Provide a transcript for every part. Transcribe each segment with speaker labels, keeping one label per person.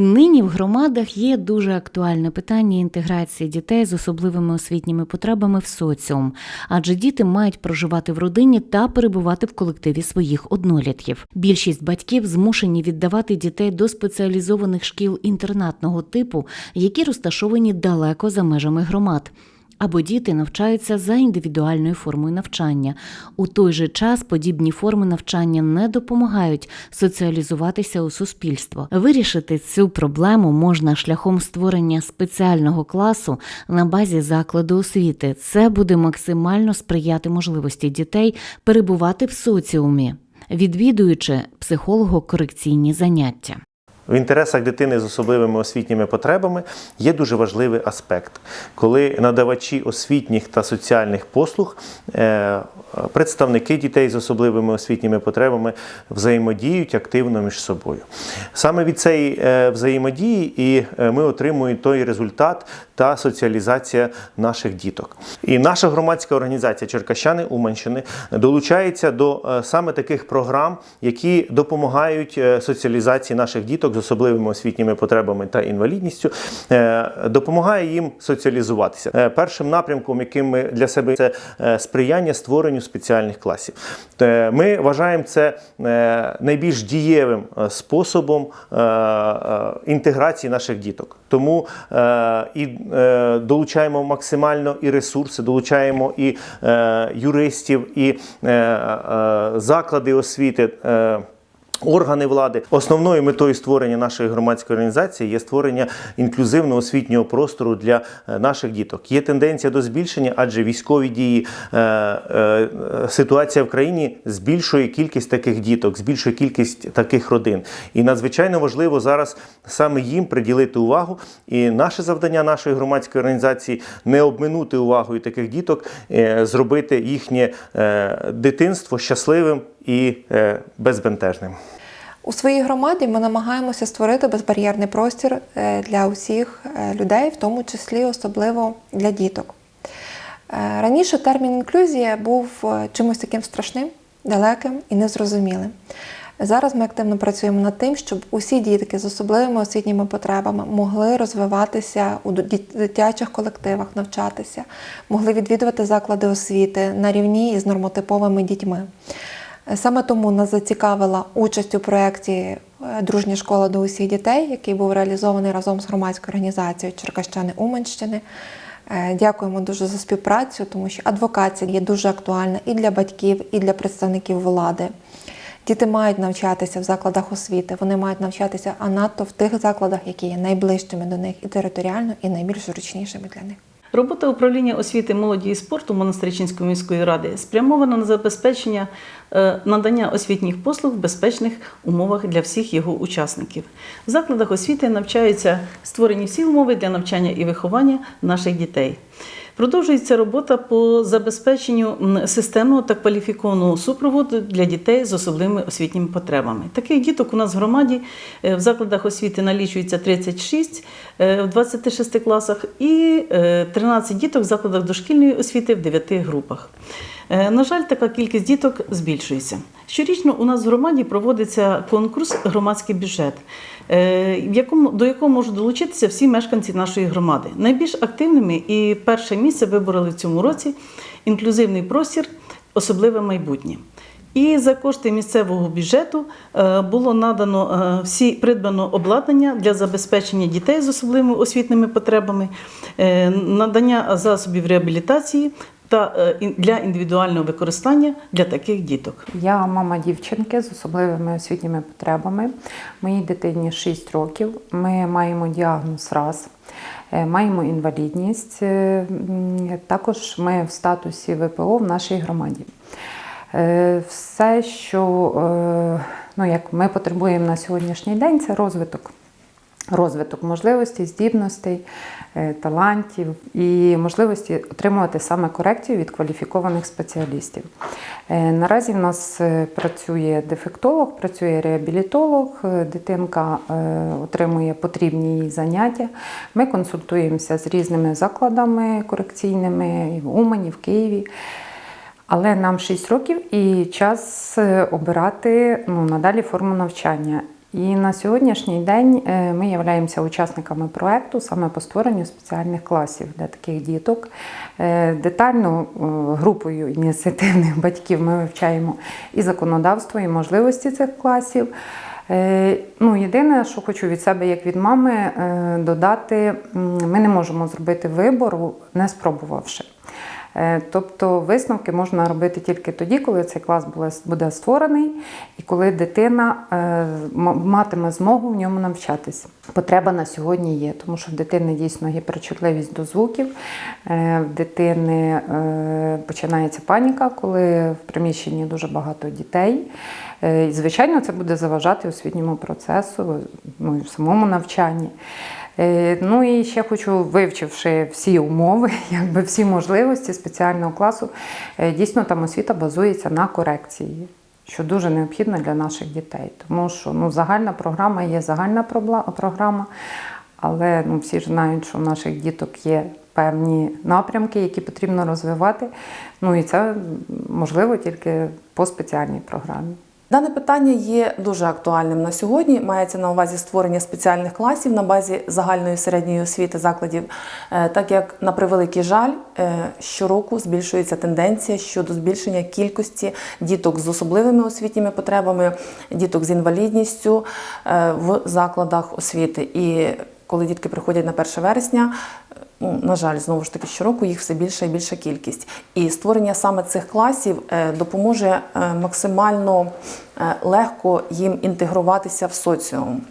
Speaker 1: Нині в громадах є дуже актуальне питання інтеграції дітей з особливими освітніми потребами в соціум, адже діти мають проживати в родині та перебувати в колективі своїх однолітків. Більшість батьків змушені віддавати дітей до спеціалізованих шкіл інтернатного типу, які розташовані далеко за межами громад. Або діти навчаються за індивідуальною формою навчання. У той же час подібні форми навчання не допомагають соціалізуватися у суспільство. Вирішити цю проблему можна шляхом створення спеціального класу на базі закладу освіти. Це буде максимально сприяти можливості дітей перебувати в соціумі, відвідуючи психолого-корекційні заняття.
Speaker 2: В інтересах дитини з особливими освітніми потребами є дуже важливий аспект, коли надавачі освітніх та соціальних послуг, е, представники дітей з особливими освітніми потребами взаємодіють активно між собою. Саме від цієї е, взаємодії і е, ми отримуємо той результат та соціалізація наших діток. І наша громадська організація Черкащани Уманщини долучається до саме таких програм, які допомагають соціалізації наших діток з особливими освітніми потребами та інвалідністю, е, допомагає їм соціалізуватися. Е, Першим напрямком, яким ми для себе це е, сприяння створенню спеціальних класів. Ми вважаємо це найбільш дієвим способом інтеграції наших діток. Тому і долучаємо максимально і ресурси, долучаємо і юристів, і заклади освіти. Органи влади основною метою створення нашої громадської організації є створення інклюзивного освітнього простору для е, наших діток. Є тенденція до збільшення, адже військові дії, е, е, ситуація в країні збільшує кількість таких діток, збільшує кількість таких родин. І надзвичайно важливо зараз саме їм приділити увагу. І наше завдання нашої громадської організації не обминути увагою таких діток, зробити їхнє дитинство щасливим і е, безбентежним.
Speaker 3: У своїй громаді ми намагаємося створити безбар'єрний простір е, для усіх е, людей, в тому числі особливо для діток. Раніше термін інклюзія був чимось таким страшним, далеким і незрозумілим. Зараз ми активно працюємо над тим, щоб усі дітки з особливими освітніми потребами могли розвиватися у дитячих колективах, навчатися, могли відвідувати заклади освіти на рівні із нормотиповими дітьми. Саме тому нас зацікавила участь у проєкті е, Дружня школа до усіх дітей, який був реалізований разом з громадською організацією Черкащани Уманщини. Е, Дякуємо дуже за співпрацю, тому що адвокація є дуже актуальна і для батьків, і для представників влади. Діти мають навчатися в закладах освіти, вони мають навчатися, а надто в тих закладах, які є найближчими до них і територіально, і найбільш зручнішими для них.
Speaker 4: Робота управління освіти, молоді і спорту Монастирчинської міської ради спрямована на забезпечення надання освітніх послуг в безпечних умовах для всіх його учасників. В закладах освіти навчаються створені всі умови для навчання і виховання наших дітей. Продовжується робота по забезпеченню системного та кваліфікованого супроводу для дітей з особливими освітніми потребами. Таких діток у нас в громаді е, в закладах освіти налічується 36 е, в 26 класах і е, 13 діток в закладах дошкільної освіти в 9 групах. Е, На жаль, така кількість діток збільшується. Щорічно у нас в громаді проводиться конкурс Громадський бюджет, е, до якого можуть долучитися всі мешканці нашої громади. Найбільш активними і перше місце вибороли в цьому році інклюзивний простір, особливе майбутнє. І за кошти місцевого бюджету е, було надано всі придбано обладнання для забезпечення дітей з особливими освітніми потребами, надання засобів реабілітації та е, для індивідуального використання для таких діток.
Speaker 5: Я мама дівчинки з особливими освітніми потребами. Моїй дитині 6 років. Ми маємо діагноз РАС, е, маємо інвалідність. Е, Також ми в статусі ВПО в нашій громаді. Все, що ну, як ми потребуємо на сьогоднішній день, це розвиток. Розвиток можливостей, здібностей, е, талантів і можливості отримувати саме корекцію від кваліфікованих спеціалістів. Е, Наразі в нас е, працює дефектолог, працює реабілітолог, дитинка отримує потрібні їй заняття. Ми консультуємося з різними закладами корекційними в Умані, в Києві. Але нам 6 років і час обирати ну, надалі форму навчання. І на сьогоднішній день е, ми являємося учасниками проекту саме по створенню спеціальних класів для таких діток. Е, Детально е, групою ініціативних батьків ми вивчаємо і законодавство, і можливості цих класів. Ну, єдине, що хочу від себе, як від мами, додати, ми не можемо зробити вибору, не спробувавши. Е, Тобто висновки можна робити тільки тоді, коли цей клас буде- створений і коли дитина е, матиме змогу в ньому навчатися. Потреба на сьогодні є, тому що в дитини дійсно гіперчутливість до звуків, е, в дитини починається паніка, коли в приміщенні дуже багато дітей. Е, І, звичайно, це буде заважати освітньому процесу, ну і самому навчанні. Е, Ну і ще хочу, вивчивши всі умови, якби всі можливості спеціального класу, е, дійсно там освіта базується на корекції, що дуже необхідно для наших дітей. Тому що ну, загальна програма є загальна програма, але ну, всі ж знають, що у наших діток є певні напрямки, які потрібно розвивати. Ну і це можливо тільки по спеціальній програмі.
Speaker 6: Дане питання є дуже актуальним на сьогодні. Мається на увазі створення спеціальних класів на базі загальної середньої освіти закладів, Е, так як на превеликий жаль, е, щороку збільшується тенденція щодо збільшення кількості діток з особливими освітніми потребами, діток з інвалідністю е, в закладах освіти. І коли дітки приходять на 1 вересня, ну, на жаль, знову ж таки, щороку їх все більша і більша кількість. І створення саме цих класів е, допоможе е, максимально е, легко їм інтегруватися в соціум.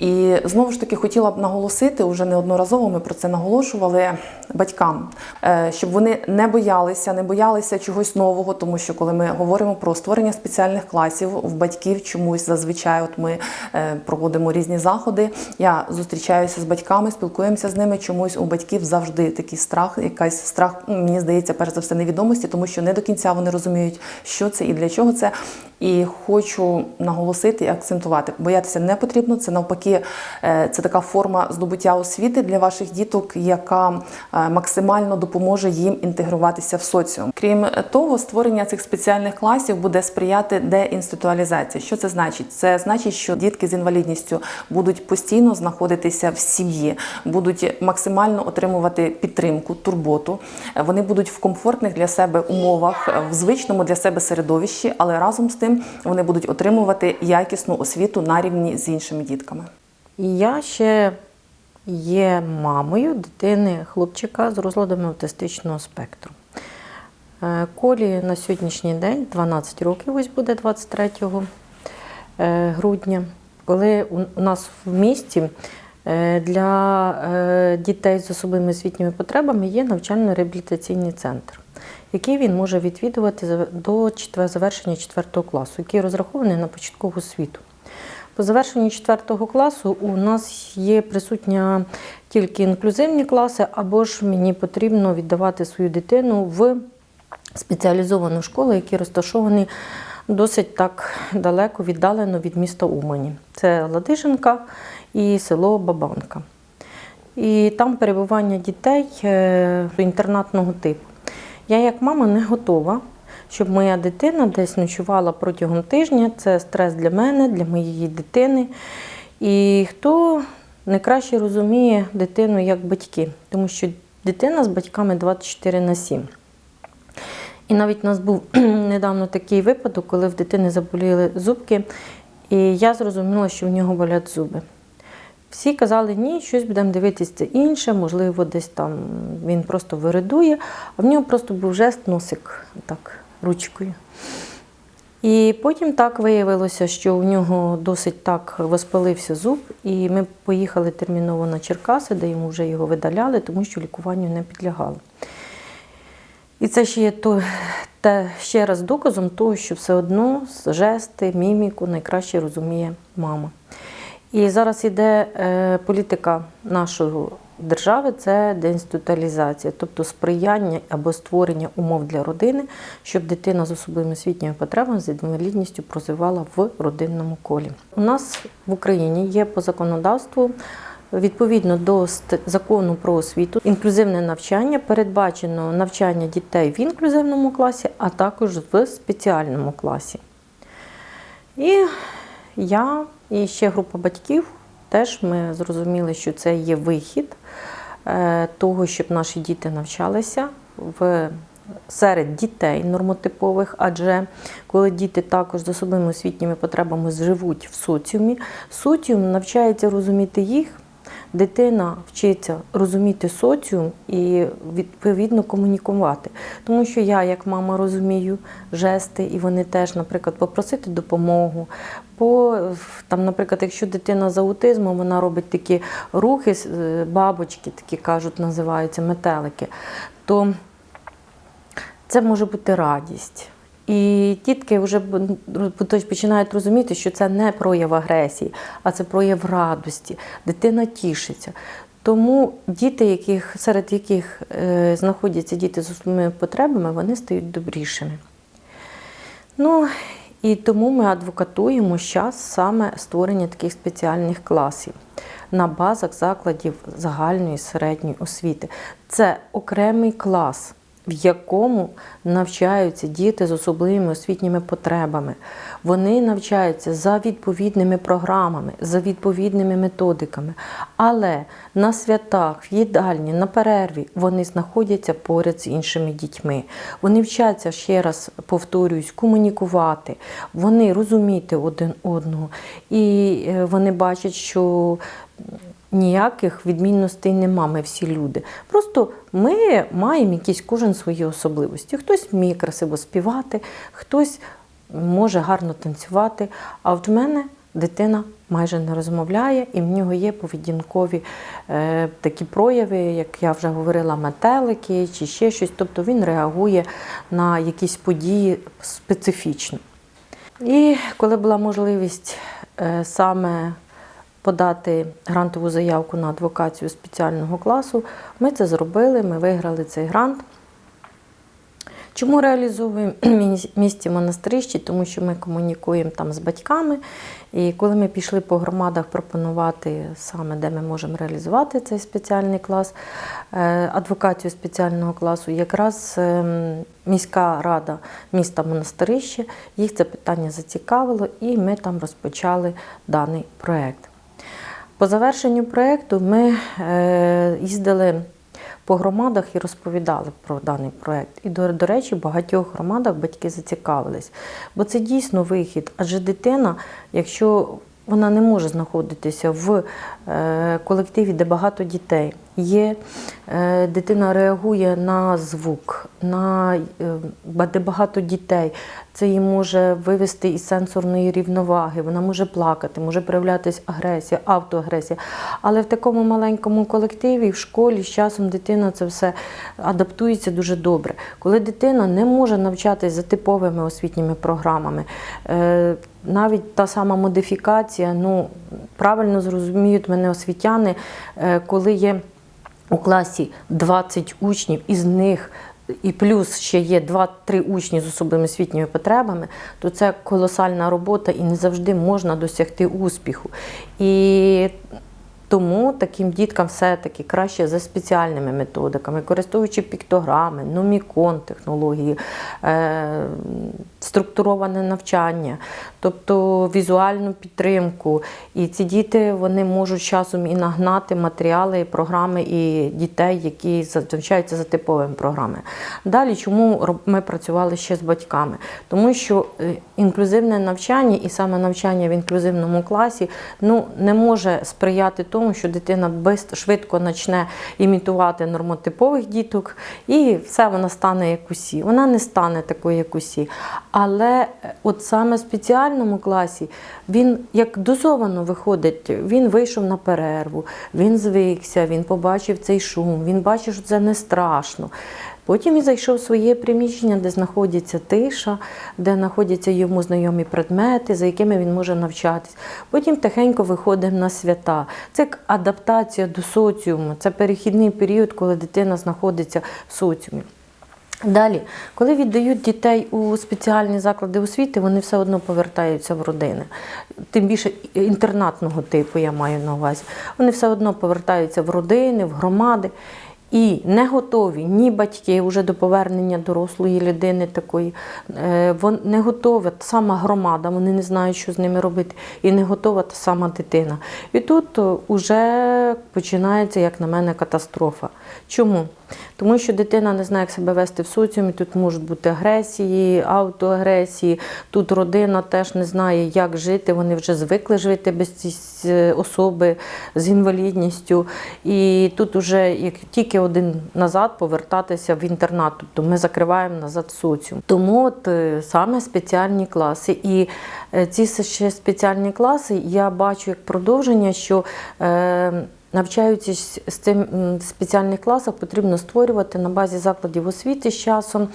Speaker 6: І знову ж таки хотіла б наголосити, уже неодноразово ми про це наголошували батькам, е, щоб вони не боялися, не боялися чогось нового, тому що коли ми говоримо про створення спеціальних класів, в батьків чомусь зазвичай, от ми е, проводимо різні заходи. Я зустрічаюся з батьками, спілкуємося з ними. Чомусь у батьків завжди такий страх, якась страх, мені здається, перш за все, невідомості, тому що не до кінця вони розуміють, що це і для чого це. І хочу наголосити і акцентувати. Боятися не потрібно. Це навпаки, е, це така форма здобуття освіти для ваших діток, яка е, максимально допоможе їм інтегруватися в соціум. Крім того, створення цих спеціальних класів буде сприяти деінституалізації. Що це значить? Це значить, що дітки з інвалідністю будуть постійно знаходитися в сім'ї, будуть максимально отримувати підтримку, турботу. Е, Вони будуть в комфортних для себе умовах, е, в звичному для себе середовищі, але разом з тим вони будуть отримувати якісну освіту на рівні з іншими дітками.
Speaker 7: І я ще є мамою дитини хлопчика з розладами аутистичного спектру. Е, Колі на сьогоднішній день 12 років, ось буде 23 е, грудня, коли у- нас в місті е, для дітей з особливими освітніми потребами є навчально-реабілітаційний центр, який він може відвідувати до завершення 4 класу, який розрахований на початкову освіту. По завершенню 4 класу у нас є присутня тільки інклюзивні класи, або ж мені потрібно віддавати свою дитину в спеціалізовану школу, які розташовані досить так далеко віддалено від міста Умані. Це Ладиженка і село Бабанка. І там перебування дітей е, інтернатного типу. Я, як мама, не готова, щоб моя дитина десь ночувала протягом тижня. Це стрес для мене, для моєї дитини. І хто найкраще розуміє дитину як батьки, тому що дитина з батьками 24 на 7. І навіть у нас був недавно такий випадок, коли в дитини заболіли зубки, і я зрозуміла, що в нього болять зуби. Всі казали, ні, щось будемо дивитися це інше, можливо, десь там він просто виридує, а в нього просто був жест носик так, ручкою. І потім так виявилося, що у нього досить так воспалився зуб, і ми поїхали терміново на Черкаси, де йому вже його видаляли, тому що лікуванню не підлягало. І це ще є то, те, ще раз доказом того, що все одно жести, міміку найкраще розуміє мама. І зараз іде е, політика нашої держави це деінституалізація, тобто сприяння або створення умов для родини, щоб дитина з особливими освітніми потребами з інвалідністю проживала в родинному колі. У нас в Україні є по законодавству. Відповідно до закону про освіту, інклюзивне навчання передбачено навчання дітей в інклюзивному класі, а також в спеціальному класі. І я і ще група батьків. Теж ми зрозуміли, що це є вихід е, того, щоб наші діти навчалися в серед дітей нормотипових, адже коли діти також з особливими освітніми потребами живуть в соціумі, соціум навчається розуміти їх. Дитина вчиться розуміти соціум і відповідно комунікувати. Тому що я, як мама, розумію жести, і вони теж, наприклад, попросити допомогу. По, там, наприклад, якщо дитина з аутизмом, вона робить такі рухи, е, бабочки, такі кажуть, називаються метелики, то це може бути радість. І тітки вже починають розуміти, що це не прояв агресії, а це прояв радості. Дитина тішиться. Тому діти, яких, серед яких е, знаходяться діти з особливими потребами, вони стають добрішими. Ну і тому ми адвокатуємо зараз саме створення таких спеціальних класів на базах закладів загальної середньої освіти. Це окремий клас, в якому навчаються діти з особливими освітніми потребами. Вони навчаються за відповідними програмами, за відповідними методиками. Але на святах, в їдальні, на перерві вони знаходяться поряд з іншими дітьми. Вони вчаться, ще раз повторююсь, комунікувати, вони розуміти один одного. І е, вони бачать, що ніяких відмінностей нема, ми всі люди. Просто ми маємо якісь кожен свої особливості. Хтось вміє красиво співати, хтось може гарно танцювати. А от в мене дитина майже не розмовляє, і в нього є поведінкові е, такі прояви, як я вже говорила, метелики чи ще щось. Тобто він реагує на якісь події специфічно. І коли була можливість е, саме подати грантову заявку на адвокацію спеціального класу, ми це зробили, ми виграли цей грант. Чому реалізовуємо місті Монастирище? Тому що ми комунікуємо там з батьками. І коли ми пішли по громадах пропонувати саме, де ми можемо реалізувати цей спеціальний клас, е, адвокацію спеціального класу, якраз ем, міська рада міста Монастирище, їх це питання зацікавило, і ми там розпочали даний проєкт. По завершенню проєкту ми е, їздили по громадах і розповідали про даний проєкт. І, до, до речі, в багатьох громадах батьки зацікавились. Бо це дійсно вихід. Адже дитина, якщо вона не може знаходитися в е, колективі, де багато дітей, є, е, дитина реагує на звук, на, е, де багато дітей. Це її може вивести із сенсорної рівноваги, вона може плакати, може проявлятися агресія, автоагресія. Але в такому маленькому колективі, в школі з часом дитина це все адаптується дуже добре. Коли дитина не може навчатися за типовими освітніми програмами, е, навіть та сама модифікація, ну правильно зрозуміють мене освітяни, коли є у класі 20 учнів, із них і плюс ще є 2-3 учні з особливими освітніми потребами, то це колосальна робота і не завжди можна досягти успіху. І тому таким діткам все-таки краще за спеціальними методиками, користуючи піктограми, номікон технології, е, структуроване навчання, тобто візуальну підтримку. І ці діти вони можуть часом і нагнати матеріали, і програми і дітей, які навчаються за типовими програмами. Далі, чому ми працювали ще з батьками? Тому що е, інклюзивне навчання і саме навчання в інклюзивному класі ну, не може сприяти тому, що дитина швидко почне імітувати нормотипових діток, і все вона стане як усі. Вона не стане такою, як усі. Але е, от саме в спеціальному класі він як дозовано виходить, він вийшов на перерву, він звикся, він побачив цей шум, він бачив, що це не страшно. Потім він зайшов в своє приміщення, де знаходиться тиша, де знаходяться йому знайомі предмети, за якими він може навчатись. Потім тихенько виходимо на свята. Це як адаптація до соціуму, це перехідний період, коли дитина знаходиться в соціумі. Далі, коли віддають дітей у спеціальні заклади освіти, вони все одно повертаються в родини. Тим більше інтернатного типу я маю на увазі. Вони все одно повертаються в родини, в громади. І не готові ні батьки вже до повернення дорослої людини такої, е, не готова та сама громада, вони не знають, що з ними робити, і не готова та сама дитина. І тут вже починається, як на мене, катастрофа. Чому? Тому що дитина не знає, як себе вести в соціумі, тут можуть бути агресії, автоагресії, тут родина теж не знає, як жити, вони вже звикли жити без цієї особи з інвалідністю. І тут вже як тільки один назад повертатися в інтернат, тобто ми закриваємо назад соціум. Тому от е, саме спеціальні класи. І е, ці ще спеціальні класи я бачу як продовження, що е, навчаються з цим в спеціальних класах, потрібно створювати на базі закладів освіти з часом.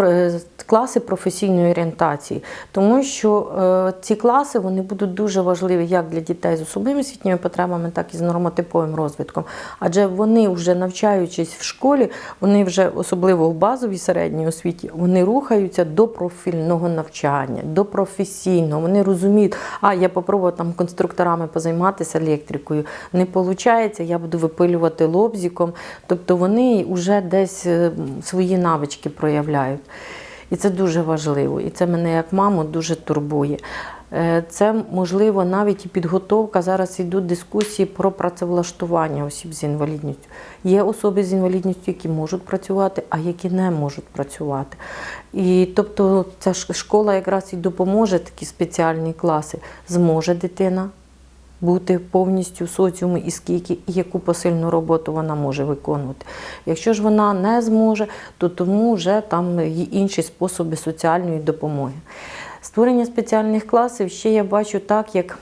Speaker 7: Е, Класи професійної орієнтації, тому що е, ці класи вони будуть дуже важливі як для дітей з особливими освітніми потребами, так і з нормотиповим розвитком. Адже вони вже навчаючись в школі, вони вже особливо в базовій середній освіті, вони рухаються до профільного навчання, до професійного. Вони розуміють, а я попробував там конструкторами позайматися електрикою. Не виходить, я буду випилювати лобзиком. Тобто вони вже десь е, свої навички проявляють. І це дуже важливо. І це мене як маму дуже турбує. Е, Це можливо навіть і підготовка. Зараз йдуть дискусії про працевлаштування осіб з інвалідністю. Є особи з інвалідністю, які можуть працювати, а які не можуть працювати. І тобто ця школа якраз і допоможе такі спеціальні класи. Зможе дитина бути повністю в соціумі і скільки, і яку посильну роботу вона може виконувати. Якщо ж вона не зможе, то тому вже там є інші способи соціальної допомоги. Створення спеціальних класів ще я бачу так, як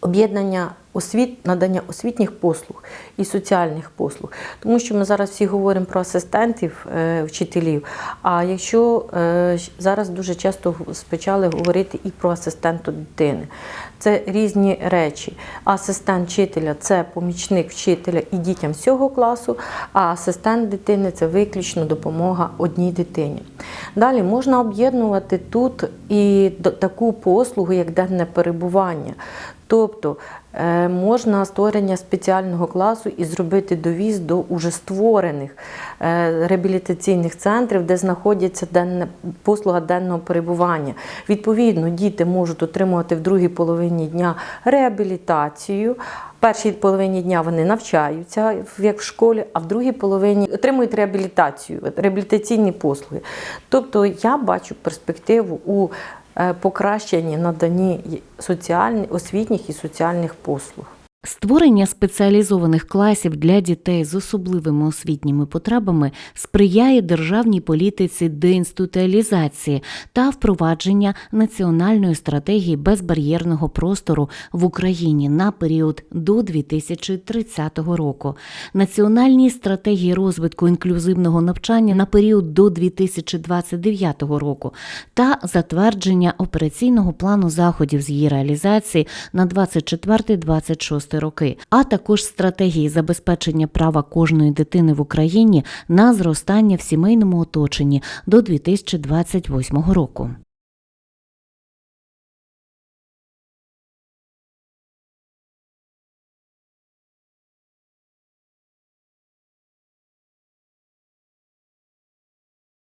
Speaker 7: об'єднання освіт, надання освітніх послуг і соціальних послуг. Тому що ми зараз всі говоримо про асистентів е, вчителів. А якщо е, зараз дуже часто почали говорити і про асистента дитини. Це різні речі. Асистент вчителя це помічник вчителя і дітям всього класу, а асистент дитини це виключно допомога одній дитині. Далі можна об'єднувати тут і таку послугу, як денне перебування. Тобто е, можна створення спеціального класу і зробити довіз до уже створених е, реабілітаційних центрів, де знаходяться денне, послуга денного перебування. Відповідно, діти можуть отримувати в другій половині дня реабілітацію. В першій половині дня вони навчаються, як в школі, а в другій половині отримують реабілітацію, реабілітаційні послуги. Тобто я бачу перспективу у покращенні надані соціальних, освітніх і соціальних послуг.
Speaker 1: Створення спеціалізованих класів для дітей з особливими освітніми потребами сприяє державній політиці деінституалізації та впровадження національної стратегії безбар'єрного простору в Україні на період до 2030 року, національній стратегії розвитку інклюзивного навчання на період до 2029 року та затвердження операційного плану заходів з її реалізації на 24-26 роки, а також стратегії забезпечення права кожної дитини в Україні на зростання в сімейному оточенні до 2028 року.